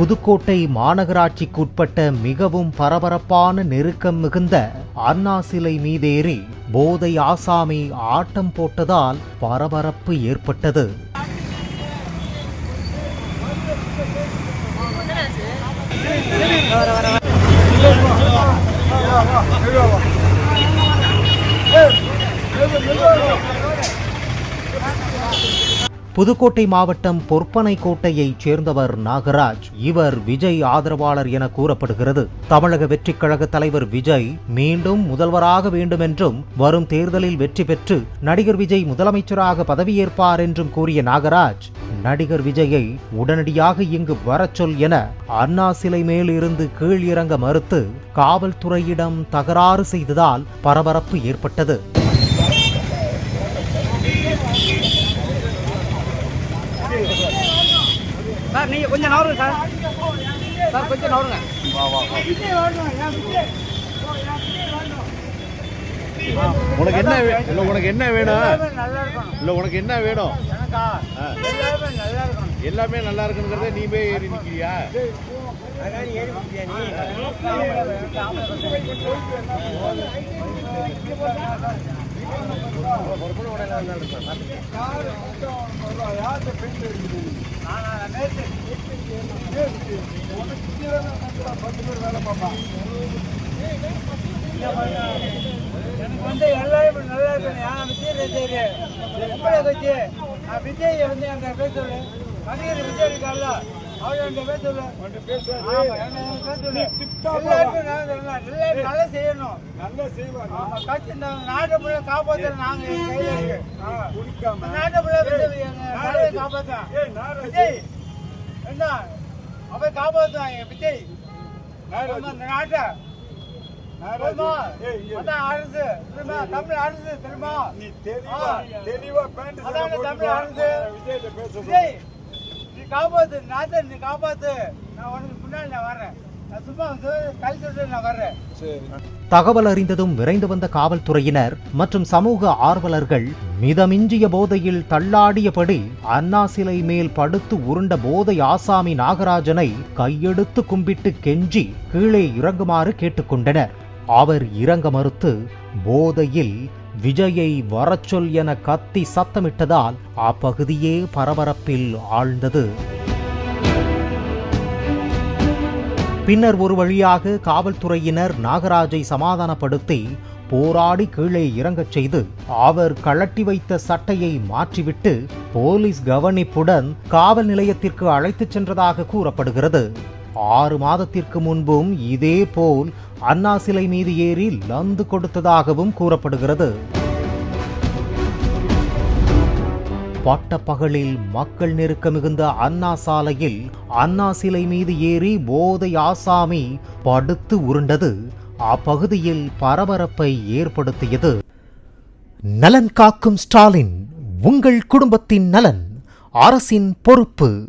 புதுக்கோட்டை மாநகராட்சிக்குட்பட்ட மிகவும் பரபரப்பான நெருக்கம் மிகுந்த அண்ணா சிலை மீதேறி போதை ஆசாமி ஆட்டம் போட்டதால் பரபரப்பு ஏற்பட்டது. புதுக்கோட்டை மாவட்டம் பொற்பனை கோட்டையைச் சேர்ந்தவர் நாகராஜ். இவர் விஜய் ஆதரவாளர் என கூறப்படுகிறது. தமிழக வெற்றிக் கழக தலைவர் விஜய் மீண்டும் முதல்வராக வேண்டும் என்றும் வரும் தேர்தலில் வெற்றி பெற்று நடிகர் விஜய் முதலமைச்சராக பதவியேற்பார் என்றும் கூறிய நாகராஜ் நடிகர் விஜயை உடனடியாக இங்கு வரச்சொல் என அண்ணா சிலை மேலிருந்து கீழ் இறங்க மறுத்து காவல்துறையிடம் தகராறு செய்ததால் பரபரப்பு ஏற்பட்டது. சார் நீங்க கொஞ்சம் நவருங்க சார். சார் கொஞ்சம் நவருங்க. உனக்கு என்ன இல்ல உனக்கு என்ன வேணும்? இல்ல உனக்கு என்ன வேணும்? எல்லாமே நல்லா இருக்குங்கிறத நீ போய் ஏறி நிக்கிறியா? அதான் ஏறி எனக்கு வந்து எல்லாரும் நல்லா இருக்கணும் விஜய் எப்படி நான் விஜய் வந்து அந்த பேசுறேன் சொல்லு விஜய் இருக்கால நல்லா. எல்லாரும் நல்லா செய்யணும் ஆமா கட்சி இந்த நாட்டை புள்ள நாங்க ஆ. நாட்டை புள்ள விஜய் என்ன? அவன் காப்பாற்றுவாங்க விஜய் நாட்டை. அரசு? தமிழ் அரசு தெரியுமா ஆ. அதான தமிழ் அரசு விஜய் நீ காப்பாத்து நாட்டை நீ காப்பாத்து. நான் உனக்கு முன்னாடி நான் வர்றேன். நான் சும்மா வந்து கை சொல்லிட்டு நான் வர்றேன். தகவல் அறிந்ததும் விரைந்து வந்த காவல்துறையினர் மற்றும் சமூக ஆர்வலர்கள் மிதமிஞ்சிய போதையில் தள்ளாடியபடி அண்ணா சிலை மேல் படுத்து உருண்ட போதை ஆசாமி நாகராஜனை கையெடுத்து கும்பிட்டு கெஞ்சி கீழே இறங்குமாறு கேட்டுக்கொண்டனர். அவர் இறங்க மறுத்து போதையில் விஜயை வரச்சொல் என கத்தி சத்தமிட்டதால் அப்பகுதியே பரபரப்பில் ஆழ்ந்தது. பின்னர் ஒரு வழியாக காவல்துறையினர் நாகராஜை சமாதானப்படுத்தி போராடி கீழே இறங்கச் செய்து அவர் கழட்டி வைத்த சட்டையை மாற்றிவிட்டு போலீஸ் கவனிப்புடன் காவல் நிலையத்திற்கு அழைத்துச் சென்றதாக கூறப்படுகிறது. ஆறு மாதத்திற்கு முன்பும் இதே போல் அண்ணா சிலை மீது ஏறி லந்து கொடுத்ததாகவும் கூறப்படுகிறது. பட்டப்பகலில் மக்கள் நெருக்க மிகுந்த அண்ணா சாலையில் அண்ணா சிலை மீது ஏறி போதை ஆசாமி படுத்து உருண்டது. அப்பகுதியில் பரபரப்பை ஏற்படுத்தியது. நலன் காக்கும் ஸ்டாலின் உங்கள் குடும்பத்தின் நலன் அரசின் பொறுப்பு.